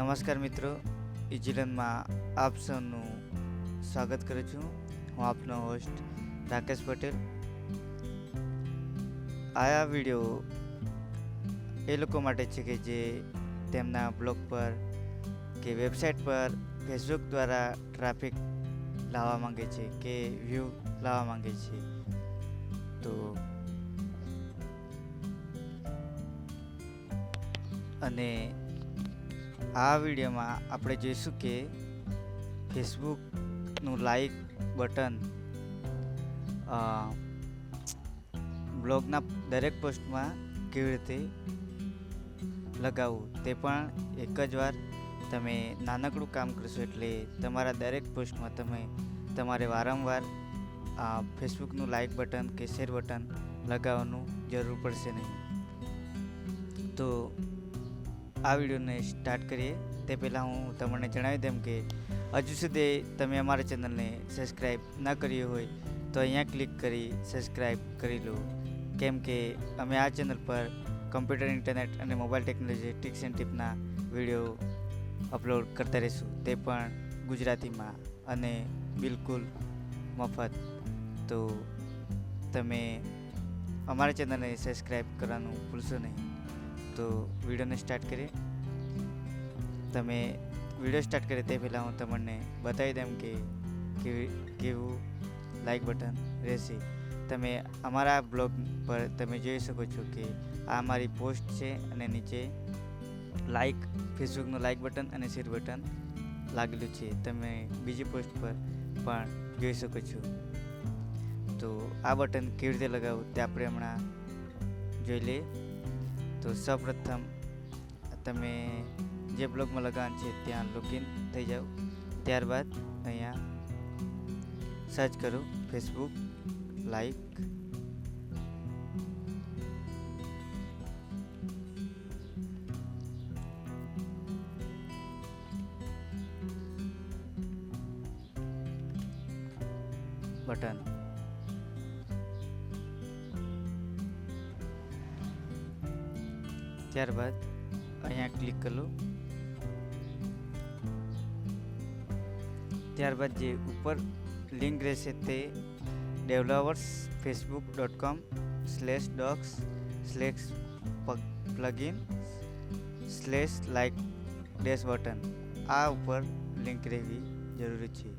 નમસ્કાર મિત્રો ઇજિલનમાં આપ સૌનું સ્વાગત કરું છું. હું આપનો હોસ્ટ રાકેશ પટેલ. આ વીડિયો એ લોકો માટે છે કે જે તેમના બ્લોગ પર કે વેબસાઇટ પર ફેસબુક દ્વારા ટ્રાફિક લાવવા માંગે છે કે વ્યૂ લાવવા માંગે છે. તો અને આ વિડીયોમાં આપણે જોઈશું કે ફેસબુકનું લાઈક બટન બ્લોગના દરેક પોસ્ટમાં કેવી રીતે લગાવવું તે પણ એક જ વાર તમે નાનકડું કામ કરશો એટલે તમારા દરેક પોસ્ટમાં તમે તમારે વારંવાર ફેસબુકનું લાઈક બટન કે શેર બટન લગાવવાનું જરૂર પડશે નહીં. તો આ વિડીયોને સ્ટાર્ટ કરીએ. તે પહેલાં હું તમને જણાવી દઉં કે હજુ સુધી તમે અમારા ચેનલને સબસ્ક્રાઈબ ન કરી હોય, તો અહીંયા ક્લિક કરી સબસ્ક્રાઈબ કરી લો. કેમ કે અમે આ ચેનલ પર કમ્પ્યુટર, ઇન્ટરનેટ અને મોબાઈલ ટેકનોલોજી ટિક્સ એન્ડ ટિપના વીડિયો અપલોડ કરતા રહીશું. તે પણ ગુજરાતીમાં અને બિલકુલ મફત. તો તમે અમારા ચેનલને સબસ્ક્રાઈબ કરવાનું ભૂલશો નહીં. તો વિડીયોને સ્ટાર્ટ કરીએ. તમે વીડિયો સ્ટાર્ટ કરીએ તે પહેલાં હું તમને બતાવી દઉં કે કેવી લાઈક બટન રહેશે. તમે અમારા બ્લોગ પર તમે જોઈ શકો છો કે આ મારી પોસ્ટ છે અને નીચે લાઈક ફેસબુકનું લાઈક બટન અને શેર બટન લાગેલું છે. તમે બીજી પોસ્ટ પર પણ જોઈ શકો છો. તો આ બટન કેવી રીતે લગાવવું તે આપણે હમણાં જોઈ લઈએ. તો સૌપ્રથમ તમે જે બ્લોગમાં લગાન છે ત્યાં લોગિન થઈ જાઓ. ત્યારબાદ અહીંયા સર્ચ કરો ફેસબુક લાઈક બટન. ત્યારબાદ અહીંયા ક્લિક કરી. ત્યારબાદ જે ઉપર લિંક રહેશે તે developers Facebook dot com slash docs slash plugin slash like dash button આ ઉપર લિંક રહેવી જરૂરી છે.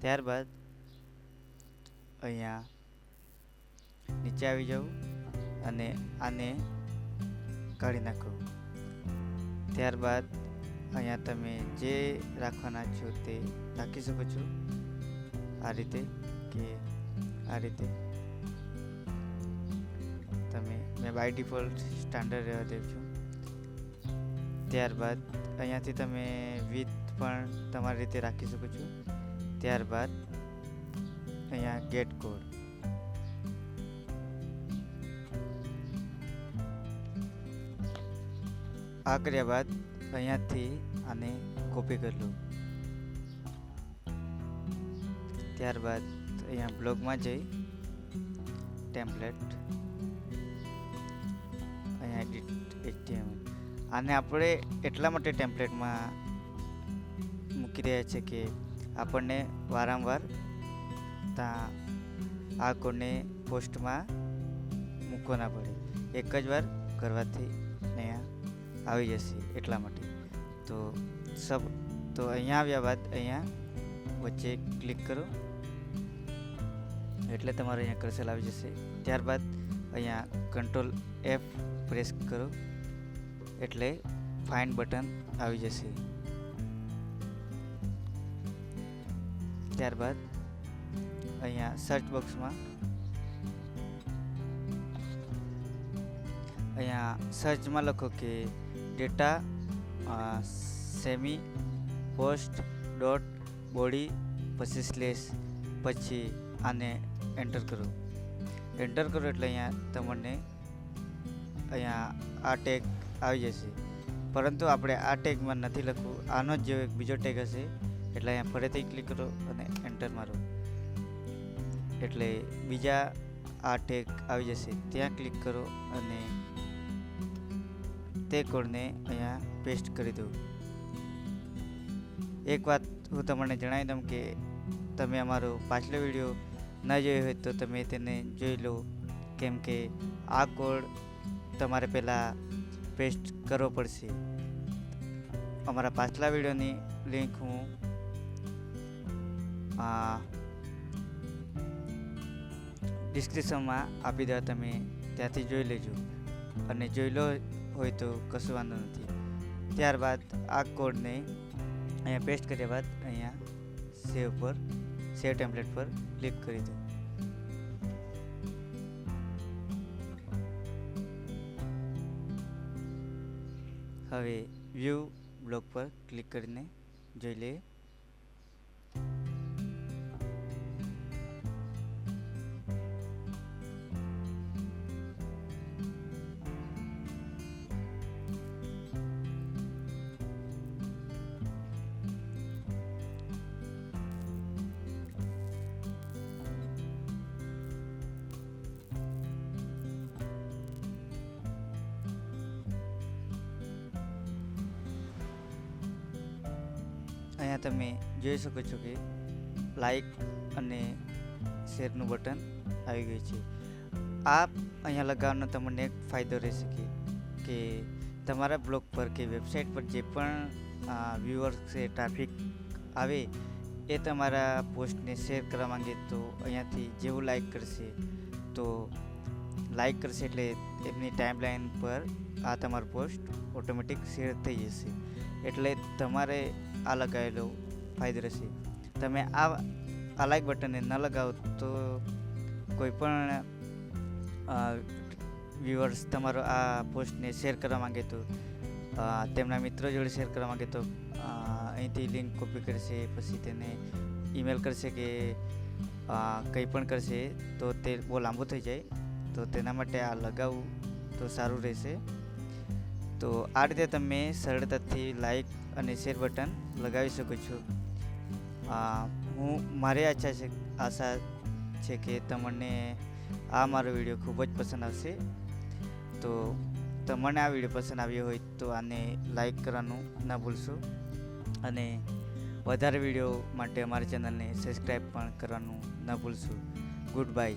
ત્યારબાદ અહીંયા નીચે આવી જાઉં અને આને કાઢી નાખો. ત્યારબાદ અહીંયા તમે જે રાખવાના છો તે રાખી શકો છો. આ રીતે કે આ રીતે. તમે મેં બાય ડિફોલ્ટ સ્ટાન્ડર્ડ રહેવા દેવ છું. ત્યારબાદ અહીંયાથી તમે વિથ પણ તમારી રીતે રાખી શકો છો. ત્યારબાદ અહીંયા ગેટ કોડ આ કર્યા બાદ અહીંયાથી આને કોપી કરી લઉં. ત્યારબાદ અહીંયા બ્લોગમાં જઈ ટેમ્પલેટ અહીંયા એડિટ એચટીએમએલ આને આપણે એટલા માટે ટેમ્પલેટમાં મૂકી રહ્યા છે કે આપણને વારંવાર ત્યાં આ કોડને પોસ્ટમાં મૂકવો ના પડે. એક જ વાર કરવાથી આવી જશે એટલા માટે. તો સબ, તો અહીંયા આવ્યા બાદ અહીંયા વચ્ચે ક્લિક કરો. એટલે તમારે અહીંયા કર્સર આવી જશે. ત્યારબાદ અહીંયા કંટ્રોલ એફ પ્રેસ કરો. એટલે ફાઇન બટન આવી જશે. ત્યારબાદ અહીંયા સર્ચ બોક્સમાં અહીંયા સર્ચમાં લખો કે data semi post dot, body, પછી સ્લેશ, પછી આને એન્ટર કરો. એન્ટર કરો એટલે અહીંયા તમને અહીંયા આ ટેગ આવી જશે. પરંતુ આપણે આ ટેગમાં નથી લખવું. આનો જ જેવો એક બીજો ટેગ હશે. એટલે અહીંયા ફરીથી ક્લિક કરો અને એન્ટર મારો. એટલે બીજા આ ટેગ આવી જશે. ત્યાં ક્લિક કરો અને તે કોડને અહીંયા પેસ્ટ કરી દઉં. એક વાત હું તમને જણાવી દઉં કે તમે અમારો પાછલો વીડિયો ન જોયો હોય તો તમે તેને જોઈ લો. કેમ કે આ કોડ તમારે પહેલાં પેસ્ટ કરવો પડશે. અમારા પાછલા વિડીયોની લિંક હું ડિસ્ક્રિપ્શનમાં આપી દેવા તમે ત્યાંથી જોઈ લેજો. અને જોઈ લો હોય તો કશું વાંધો નથી. ત્યારબાદ આ કોડને અહીંયા પેસ્ટ કર્યા બાદ અહીંયા સેવ પર સેવ ટેમ્પલેટ પર ક્લિક કરી દો. હવે વ્યૂ બ્લોગ પર ક્લિક કરીને જોઈ લઈએ. અહીંયા તમે જોઈ શકો છો કે લાઈક અને શેરનું બટન આવી ગયું છે. આ અહીંયા લગાવવાનો તમને એક ફાયદો રહેશે કે કે તમારા બ્લોગ પર કે વેબસાઇટ પર જે પણ વ્યુઅર્સ છે ટ્રાફિક આવે, એ તમારા પોસ્ટને શેર કરવા માંગે તો અહીંયાથી જેવું લાઈક કરશે, તો લાઈક કરશે એટલે એમની ટાઈમલાઈન પર આ તમારો પોસ્ટ ઓટોમેટિક શેર થઈ જશે. એટલે તમારે આ લગાવેલો ફાયદો રહેશે તમે આ આ લાઇક બટનને ન લગાવો તો કોઈ પણ વ્યુઅર્સ તમારો આ પોસ્ટને શેર કરવા માંગે તો તેમના મિત્રો જોડે શેર કરવા માંગે તો અહીંથી લિંક કોપી કરશે, પછી તેને ઈમેલ કરશે કે કંઈ પણ કરશે તો તે બહુ લાંબુ થઈ જાય. તો તેના માટે આ લગાવવું તો સારું રહેશે. તો આ રીતે તમે સરળતાથી લાઈક અને શેર બટન લગાવી શકું છું. હું, મારી આશા છે આશા છે કે તમને આ મારો વીડિયો ખૂબ જ પસંદ આવશે. તો તમને આ વીડિયો પસંદ આવ્યો હોય તો આને લાઈક કરવાનું ના ભૂલશો. અને વધારે વીડિયો માટે અમારી ચેનલને સબસ્ક્રાઈબ પણ કરવાનું ન ભૂલશો. Good bye